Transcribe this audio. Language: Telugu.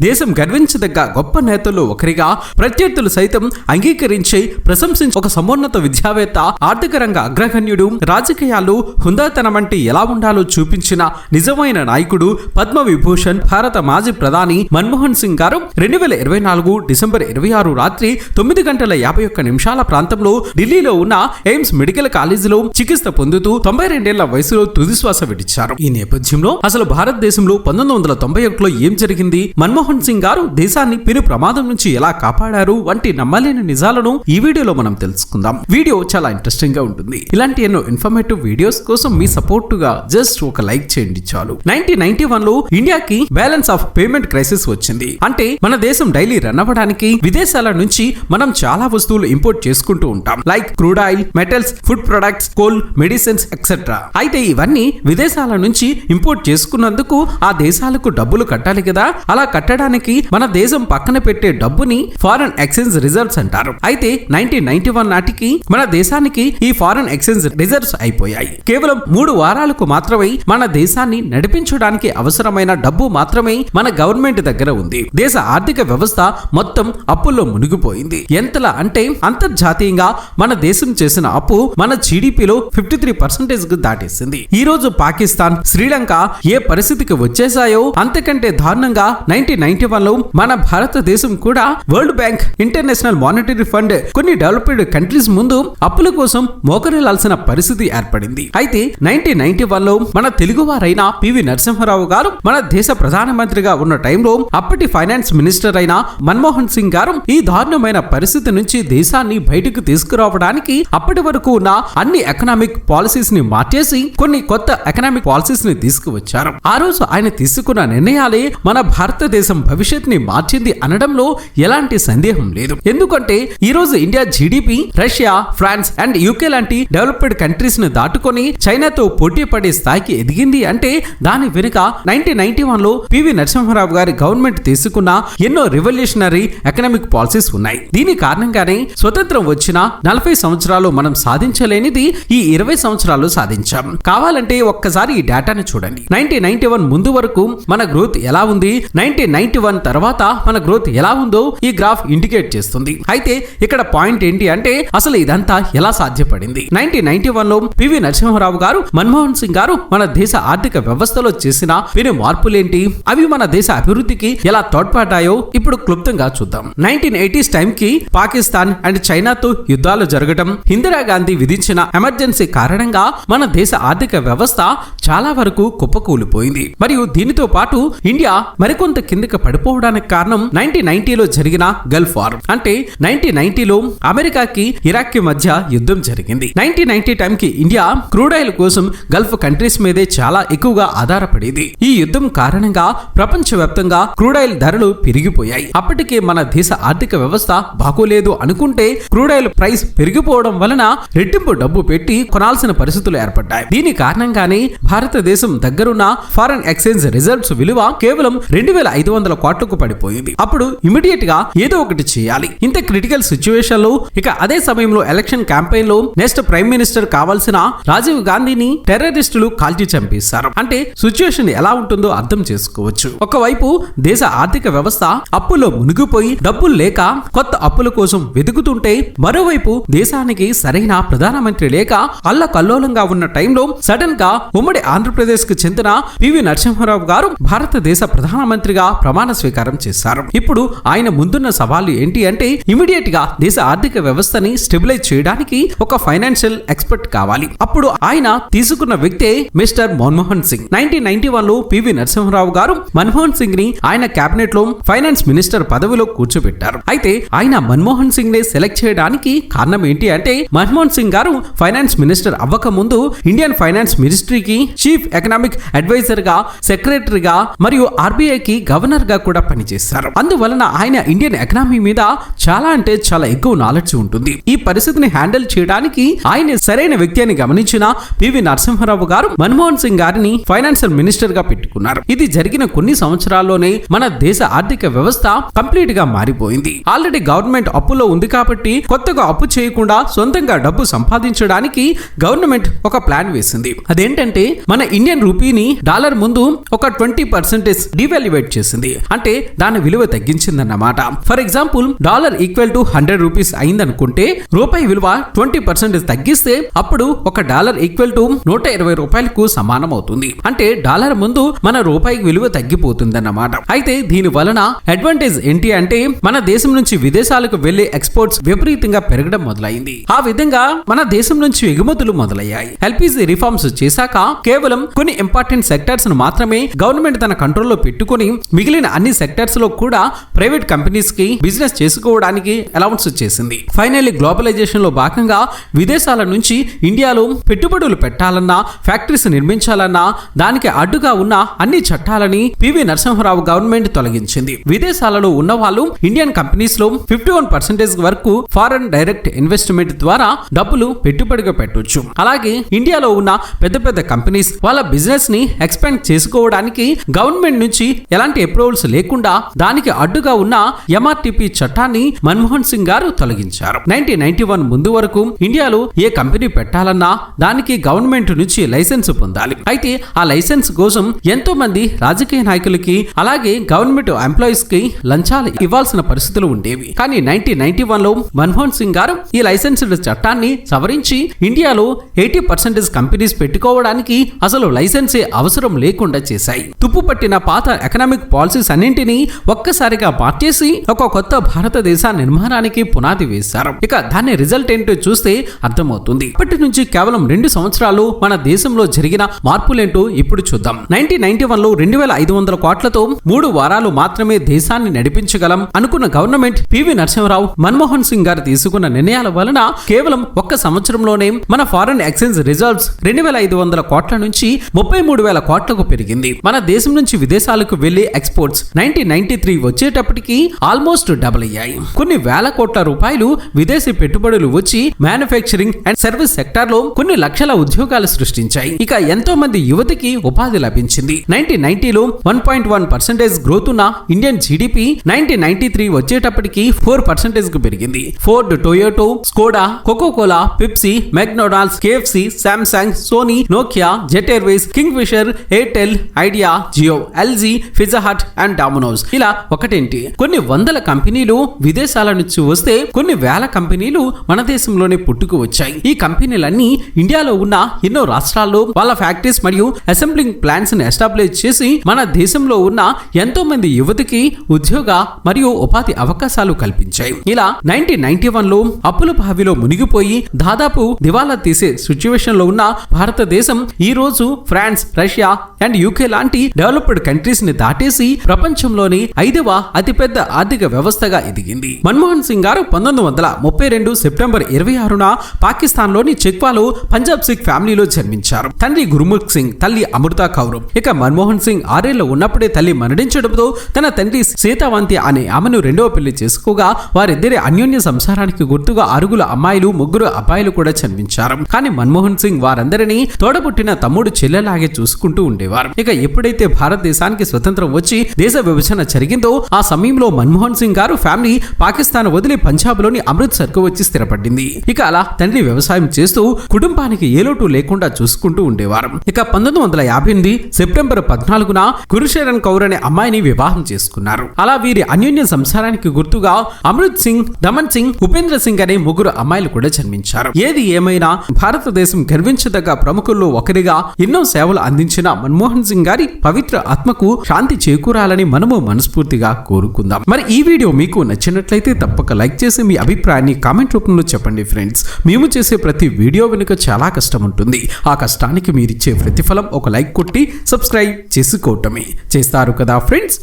దేశం గర్వించదగ్గ గొప్ప నేతల్లో ఒకరిగా ప్రత్యర్థులు సైతం అంగీకరించి ప్రశంసించి ఒక సమున్నత విద్యావేత్త ఆర్థిక రంగ అగ్రగణ్యుడు రాజకీయాలు హుందాతనం అంటే ఎలా ఉండాలో చూపించిన నిజమైన నాయకుడు పద్మ విభూషణ్ భారత మాజీ ప్రధాని మన్మోహన్ సింగ్ గారు రెండు వేల ఇరవై నాలుగు డిసెంబర్ ఇరవై ఆరు రాత్రి తొమ్మిది గంటల యాభై ఒక్క నిమిషాల ప్రాంతంలో ఢిల్లీలో ఉన్న ఎయిమ్స్ మెడికల్ కాలేజీలో చికిత్స పొందుతూ తొంభై రెండేళ్ళ వయసులో తుదిశ్వాస విడిచారు. ఈ నేపథ్యంలో అసలు భారతదేశంలో పంతొమ్మిది వందల తొంభై ఒకటిలో ఏం జరిగింది? మన్మోహన్ సింగ్ గారు దేశాన్ని పెను ప్రమాదం నుంచి ఎలా కాపాడారు వంటి నమ్మలేని నిజాలను ఈ వీడియోలో మనం తెలుసుకుందాం. వీడియో చాలా ఇంట్రెస్టింగ్గా ఉంటుంది. ఇలాంటి ఎన్నో ఇన్ఫర్మేటివ్ వీడియోస్ కోసం మీ సపోర్ట్గా జస్ట్ ఒక లైక్ చేయండి చాలు. నైన్టీన్ నైన్టీ వన్లో ఇండియాకి బ్యాలెన్స్ ఆఫ్ పేమెంట్ క్రైసిస్ వచ్చింది. అంటే మన దేశం డైలీ రన్ అవ్వడానికి విదేశాల నుంచి మనం చాలా వస్తువులు ఇంపోర్ట్ చేసుకుంటూ ఉంటాం. Like crude oil metals food products coal medicines etcetera అయితే ఇవన్నీ విదేశాల నుంచి ఇంపోర్ట్ చేసుకున్నందుకు ఆ దేశాలకు డబ్బులు కట్టాలి కదా? అలా పెట్టడానికి మన దేశం పక్కన పెట్టే డబ్బుని ఫారెన్ ఎక్స్చేంజ్ రిజర్వ్స్ అంటారు. అయితే నైన్టీన్ నైన్టీ వన్ నాటికి మన దేశానికి ఈ ఫారెన్ ఎక్స్చేంజ్ రిజర్వ్స్ అయిపోయాయి. కేవలం మూడు వారాలకు మాత్రమే మన దేశాన్ని నడిపించడానికి అవసరమైన డబ్బు మాత్రమే మన గవర్నమెంట్ దగ్గర ఉంది. దేశ ఆర్థిక వ్యవస్థ మొత్తం అప్పుల్లో మునిగిపోయింది. ఎంతలా అంటే అంతర్జాతీయంగా మన దేశం చేసిన అప్పు మన జీడిపిలో ఫిఫ్టీ త్రీ పర్సెంటేజ్ దాటేసింది. ఈ రోజు పాకిస్తాన్ శ్రీలంక ఏ పరిస్థితికి వచ్చేసాయో అంతకంటే దారుణంగా నైన్టీన్ నైన్టీ వన్లో మన భారతదేశం కూడా World Bank International Monetary Fund కొన్ని డెవలప్డ్ కంట్రీస్ ముందు అప్పుల కోసం మోకరిల్లాల్సిన పరిస్థితి ఏర్పడింది. అయితే నైన్టీన్ నైన్టీ వన్లో మన తెలుగువారైన పివి నరసింహారావు గారు మన దేశ ప్రధానమంత్రిగా ఉన్న టైంలో అప్పటి ఫైనాన్స్ మినిస్టర్ అయిన మన్మోహన్ సింగ్ గారు ఈ దారుణమైన పరిస్థితి నుంచి దేశాన్ని బయటకు తీసుకురావడానికి అప్పటి వరకు ఉన్న అన్ని ఎకనామిక్ పాలసీస్ని మార్చేసి కొన్ని కొత్త ఎకనామిక్ పాలసీస్ని తీసుకువచ్చారు. ఆ రోజు ఆయన తీసుకున్న నిర్ణయాలే మన భారతదేశం దేశం ని మార్చింది అనడంలో ఎలాంటి సందేహం లేదు. ఎందుకంటే ఈ రోజు India GDP Russia France and UK లాంటి డెవలప్డ్ కంట్రీస్ని దాటుకొని చైనాతో పోటీ పడే స్థాయికి ఎదిగింది అంటే దాని వెనుక నైన్టీన్ నైన్టీ వన్లో P V Narasimha Rao garu government తీసుకున్న ఎన్నో రివల్యూషనరీ ఎకనామిక్ పాలసీస్ ఉన్నాయి. దీని కారణంగానే స్వతంత్రం వచ్చిన నలభై సంవత్సరాలు మనం సాధించలేనిది ఈ ఇరవై సంవత్సరాలు సాధించాం. కావాలంటే ఒక్కసారి ఈ డేటాను చూడండి. నైన్టీన్ నైన్టీ వన్ ముందు వరకు మన గ్రోత్ ఎలా ఉంది? నైన్టీన్ నైన్టీ వన్ తర్వాత మన గ్రోత్ ఎలా ఉందో ఈ గ్రాఫ్ ఇండికేట్ చేస్తుంది. అయితే ఇక్కడ పాయింట్ ఏంటి అంటే అసలు ఇదంతా ఎలా సాధ్యపడింది? నైన్టీన్ నైన్టీ వన్లో పివి నరసింహారావు గారు మన్మోహన్ సింగ్ గారు మన దేశ ఆర్థిక వ్యవస్థలో చేసిన పెను మార్పులేంటి? అవి మన దేశ అభివృద్ధికి ఎలా తోడ్పడ్డాయో ఇప్పుడు క్లుప్తంగా చూద్దాం. నైన్టీన్ ఎయిటీస్ టైం కి పాకిస్తాన్ అండ్ చైనాతో యుద్ధాలు జరగడం ఇందిరాగాంధీ విధించిన ఎమర్జెన్సీ కారణంగా మన దేశ ఆర్థిక వ్యవస్థ చాలా వరకు కుప్పకూలిపోయింది. మరియు దీనితో పాటు ఇండియా మరికొంత కిందకి పడిపోవడానికి కారణం నైన్టీన్ నైన్టీలో జరిగిన గల్ఫ్ వార్. అంటే నైన్టీన్ నైన్టీలో అమెరికాకి ఇరాక్కి మధ్య యుద్ధం జరిగింది. నైన్టీన్ నైన్టీ టైం కి ఇండియా క్రూడ్ ఆయిల్ కోసం గల్ఫ్ కంట్రీస్ మీదే చాలా ఎక్కువగా ఆధారపడేది. ఈ యుద్ధం కారణంగా ప్రపంచవ్యాప్తంగా క్రూడ్ ఆయిల్ ధరలు పెరిగిపోయాయి. అప్పటికే మన దేశ ఆర్థిక వ్యవస్థ బాగోలేదు అనుకుంటే క్రూడ్ ఆయిల్ ప్రైస్ పెరిగిపోవడం వలన రెట్టింపు డబ్బు పెట్టి కొనాల్సిన పరిస్థితులు ఏర్పడ్డాయి. దీని కారణంగానే భారతదేశం దగ్గరున్న ఫారెన్ ఎక్స్చేంజ్ రిజర్వ్స్ విలువ కేవలం రెండు వేల ఐదు వందల కోట్లకు పడిపోయింది. అప్పుడు ఇమీడియట్గా ఏదో ఒకటి చేయాలి. ఇంత క్రిటికల్ సిచ్యువేషన్లో ఇక అదే సమయంలో ఎలక్షన్ క్యాంపెయిన్లో నెక్స్ట్ ప్రైమ్ మినిస్టర్ కావాల్సిన రాజీవ్ గాంధీని టెర్రరిస్టులు కాల్చి చంపేశారు. అంటే సిచ్యువేషన్ ఎలా ఉంటుందో అర్థం చేసుకోవచ్చు. ఒకవైపు దేశ ఆర్థిక వ్యవస్థ అప్పులో మునిగిపోయి డబ్బులు లేక కొత్త అప్పుల కోసం వెతుకుతుంటే మరోవైపు దేశానికి సరైన ప్రధానమంత్రి లేక అల్ల కల్లోలంగా ఉన్న టైంలో సడన్గా ఉమ్మడి ఆంధ్రప్రదేశ్కు చెందిన పివి నరసింహారావు గారు భారతదేశ ప్రధానమంత్రిగా ప్రమాణ స్వీకారం చేశారు. ఇప్పుడు ఆయన ముందున్న సవాళ్ళు ఏంటి అంటే ఇమీడియట్గా దేశ ఆర్థిక వ్యవస్థని స్టెబిలైజ్ చేయడానికి ఒక ఫైనాన్షియల్ ఎక్స్పర్ట్ కావాలి. అప్పుడు ఆయన తీసుకున్న వ్యక్తే mister Manmohan Singh. Nineteen ninety వన్లో పివి నరసింహారావు గారు మన్మోహన్ సింగ్ని ఆయన కేబినెట్లో ఫైనాన్స్ మినిస్టర్ పదవిలో కూర్చోబెట్టారు. అయితే ఆయన మన్మోహన్ సింగ్ని సెలెక్ట్ చేయడానికి కారణం ఏంటి అంటే మన్మోహన్ సింగ్ గారు ఫైనాన్స్ మినిస్టర్ అవ్వక ముందు ఇండియన్ ఫైనాన్స్ మినిస్ట్రీకి చీఫ్ ఎకనామిక్ అడ్వైజర్గా సెక్రటరీగా మరియు ఆర్బీఐ కి గవర్నర్గా కూడా పనిచేశారు అందువలన ఆయన ఇండియన్ ఎకనామీ మీద చాలా అంటే చాలా ఎక్కువ నాలెడ్జ్ ఉంటుంది. ఈ పరిస్థితిని హ్యాండిల్ చేయడానికి ఆయన సరైన వ్యక్తి అని గమనించిన పివి నరసింహారావు గారు మన్మోహన్ సింగ్ గారిని ఫైనాన్షియల్ మినిస్టర్గా పెట్టుకున్నారు. ఇది జరిగిన కొన్ని సంవత్సరాల్లోనే మన దేశ ఆర్థిక వ్యవస్థ కంప్లీట్గా మారిపోయింది. ఆల్రెడీ గవర్నమెంట్ అప్పులో ఉంది కాబట్టి కొత్తగా అప్పు చేయకుండా సొంతంగా డబ్బు సంపాదించడానికి గవర్నమెంట్ ఒక ప్లాన్ వేసింది. అదేంటంటే మన ఇండియన్ రూపీని డాలర్ ముందు ఒక ట్వంటీ పర్సెంటేజ్ డివాల్యువేట్ చేసింది. అంటే దాని విలువ తగ్గించిందన్నమాట. For example dollar equal to hundred rupees అయిందనుకుంటే రూపాయి విలువ ట్వంటీ పర్సెంటేజ్ తగ్గిస్తే అప్పుడు ఒక డాలర్ ఈక్వల్ టు నూట ఇరవై రూపాయలకు సమానం అవుతుంది అంటే డాలర్ ముందు మన రూపాయి విలువ తగ్గిపోతుందన్నమాట. అయితే దీని వలన అడ్వాంటేజ్ ఏంటి అంటే మన దేశం నుంచి విదేశాలకు వెళ్ళే ఎక్స్పోర్ట్స్ విపరీతంగా పెరగడం మొదలైంది. ఆ విధంగా మన దేశం నుంచి ఎగుమతులు మొదలయ్యాయి. ఎల్పిజి రిఫార్మ్స్ చేశాక కేవలం కొన్ని ఇంపార్టెంట్ సెక్టర్స్ను మాత్రమే గవర్నమెంట్ తన కంట్రోల్లో పెట్టుకుని మిగిలిన అన్ని సెక్టర్స్లో కూడా ప్రైవేట్ కంపెనీస్కి బిజినెస్ చేసుకోవడానికి అలౌన్స్ చేసింది. ఫైనల్లీ గ్లోబలైజేషన్లో భాగంగా విదేశాల నుంచి ఇండియాలో పెట్టుబడులు పెట్టాలన్నా ఫ్యాక్టరీస్ నిర్మించాలన్నా దానికి అడ్డుగా ఉన్న అన్ని చట్టాలని పివి నరసింహరావు గవర్నమెంట్ తొలగించింది. విదేశాలలో ఉన్న వాళ్ళు ఇండియన్ కంపెనీస్లో ఫిఫ్టీ వన్ పర్సెంటేజ్ వరకు ఫారెన్ డైరెక్ట్ ఇన్వెస్ట్మెంట్ ద్వారా డబ్బులు పెట్టుబడిగా పెట్టొచ్చు. అలాగే ఇండియాలో ఉన్న పెద్ద పెద్ద కంపెనీ కంపెనీస్ వాళ్ళ బిజినెస్ని ఎక్స్పాండ్ చేసుకోవడానికి గవర్నమెంట్ నుంచి ఎలాంటి అప్రూవల్స్ లేకుండా దానికి అడ్డుగా ఉన్న ఎంఆర్టిపి చట్టాన్ని మన్మోహన్ సింగ్ గారు తొలగించారు. నైన్టీన్ నైన్టీ వన్ ముందు వరకు ఇండియాలో ఏ కంపెనీ పెట్టాలన్నా దానికి గవర్నమెంట్ నుంచి లైసెన్స్ పొందాలి. అయితే ఆ లైసెన్స్ కోసం ఎంతో మంది రాజకీయ నాయకులకి అలాగే గవర్నమెంట్ ఎంప్లాయీస్కి లంచాలు ఇవ్వాల్సిన పరిస్థితులు ఉండేవి. కానీ నైన్టీన్ నైన్టీ వన్లో మన్మోహన్ సింగ్ గారు ఈ లైసెన్స్డ్ చట్టాన్ని సవరించి ఇండియాలో ఎయిటీ పర్సెంటేజ్ కంపెనీస్ పెట్టుకోవడానికి అసలు లైసెన్సే అవసరం లేకుండా చేశాయి. తుప్పు పట్టిన పాత ఎకనామిక్ పాలసీస్ అన్నింటినీ ఒక్కసారిగా మార్చేసి ఒక కొత్త భారతదేశ నిర్మాణానికి పునాది వేశారు. ఇక దాని రిజల్ట్ ఏంటో చూస్తే అర్థమవుతుంది. ఇప్పటి నుంచి కేవలం రెండు సంవత్సరాలు మన దేశంలో జరిగిన మార్పులేంటో ఇప్పుడు చూద్దాం. నైన్టీన్ నైన్టీ వన్లో రెండు వేల ఐదు వందల కోట్లతో మూడు వారాలు మాత్రమే దేశాన్ని నడిపించగలం అనుకున్న government P V Narasimha Rao Manmohan Singh garu తీసుకున్న నిర్ణయాల వలన కేవలం ఒక్క సంవత్సరంలోనే మన ఫారెన్ ఎక్స్చేంజ్ రిజర్వ్స్ రెండు వేల ఐదు వందల కోట్ల నుంచి ముప్పై మూడు వేల కోట్లకు పెరిగింది. మన దేశం నుంచి విదేశాలకు వెళ్ళే ఎక్స్పోర్ట్స్ నైన్టీన్ నైన్టీ త్రీ వచ్చేటప్పటికి ఆల్మోస్ట్ డబుల్ అయ్యాయి. కొన్ని వేల కోట్ల రూపాయలు విదేశీ పెట్టుబడులు వచ్చి మ్యానుఫ్యాక్చరింగ్ అండ్ సర్వీస్ సెక్టార్లో కొన్ని లక్షల ఉద్యోగాలు సృష్టించాయి. ఇక ఎంతో మంది యువతికి ఉపాధి లభించింది. Nineteen నైన్టీలో one point one percentage growth ఉన్న Indian GDP nineteen ninety three వచ్చేటప్పటికి ఫోర్ పర్సెంటేజ్కు పెరిగింది. Ford Toyota Skoda Coca Cola Pepsi McDonald's KFC Samsung Sony Nokia Jet Airways Kingfisher Airtel Idea Jio LG Pizza Hut and Domino's. ఇలా ఒకటేంటి? కొన్ని వందల కంపెనీలు విదేశాల నుంచి వస్తే కొన్ని వేల కంపెనీలు మన దేశంలోనే పుట్టుకు వచ్చాయి. ఈ కంపెనీలన్నీ ఇండియాలో ఉన్న ఎన్నో రాష్ట్రాల్లో వాళ్ళ ఫ్యాక్టరీస్ మరియు అసెంబ్లింగ్ ప్లాంట్స్ని ఎస్టాబ్లిష్ చేసి మన దేశంలో ఉన్న ఎంతో మంది యువతికి ఉద్యోగ మరియు ఉపాధి అవకాశాలు కల్పించాయి. ఇలా నైన్టీన్ నైన్టీ వన్లో అప్పుల బావిలో మునిగిపోయి దాదాపు దివాలా తీసే సిచ్యువేషన్లో ఉన్న భారతదేశం ఈ ఈరోజు France Russia and UK developed developed కంట్రీస్ని దాటేసి ప్రపంచంలోని ఐదవ అతిపెద్ద ఆర్థిక వ్యవస్థగా ఎదిగింది. మన్మోహన్ సింగ్ గారు పంతొమ్మిది వందల ముప్పై రెండు సెప్టెంబర్ ఇరవై ఆరున పాకిస్తాన్లోని చెక్వాలో పంజాబ్ సిక్ ఫ్యామిలీలో జన్మించారు. తండ్రి గురుముఖ్ సింగ్ తల్లి అమృత కౌర్. ఇక మన్మోహన్ సింగ్ ఆరేళ్ళు ఉన్నప్పుడే తల్లి మరణించడంతో తన తండ్రి సీతావంతి అనే ఆమెను రెండవ పెళ్ళి చేసుకోగా వారిద్దరి అన్యోన్య సంసారానికి గుర్తుగా ఆరుగుల అమ్మాయిలు ముగ్గురు అబ్బాయిలు కూడా జన్మించారు. కానీ మన్మోహన్ సింగ్ వారందరినీ తోడబుట్టిన తమ్ముడు చెల్లెలాగే చూసుకుంటూ ఉండేవారు. ఇక ఎప్పుడైతే భారతదేశానికి స్వతంత్రం వచ్చి దేశ విభజన జరిగిందో ఆ సమయంలో మన్మోహన్ సింగ్ గారు ఫ్యామిలీ పాకిస్తాన్ వదిలి పంజాబ్లోని అమృత్సర్కు వచ్చి స్థిరపడింది. ఇక అలా తండ్రి వ్యవసాయం చేస్తూ కుటుంబానికి ఏ లోటు లేకుండా చూసుకుంటూ ఉండేవారు. ఇక పంతొమ్మిది వందల యాభై ఎనిమిది సెప్టెంబర్ పద్నాలుగున గురుశరణ్ కౌర్ అనే అమ్మాయిని వివాహం చేసుకున్నారు. అలా వీరి అన్యోన్య సంసారానికి గుర్తుగా అమృత్ సింగ్ దమన్ సింగ్ ఉపేంద్ర సింగ్ అనే ముగ్గురు అమ్మాయిలు కూడా జన్మించారు. ఏది ఏమైనా భారతదేశం గర్వించదగ్గ ప్రముఖుల్లో ఒకరిగా ఎన్నో సేవలు అందించిన మన్మోహన్ సింగ్ గారి పవిత్ర ఆత్మకు శాంతి చేకూరాలని మనము మనస్ఫూర్తిగా కోరుకుందాం. మరి ఈ వీడియో మీకు నచ్చినట్లయితే తప్పక లైక్ చేసి మీ అభిప్రాయాన్ని కామెంట్ రూపంలో చెప్పండి ఫ్రెండ్స్. మేము చేసే ప్రతి వీడియో వెనుక చాలా కష్టం ఉంటుంది. ఆ కష్టానికి మీరిచ్చే ప్రతిఫలం ఒక లైక్ కొట్టి సబ్స్క్రైబ్ చేసుకోవటమే. చేస్తారు కదా ఫ్రెండ్స్?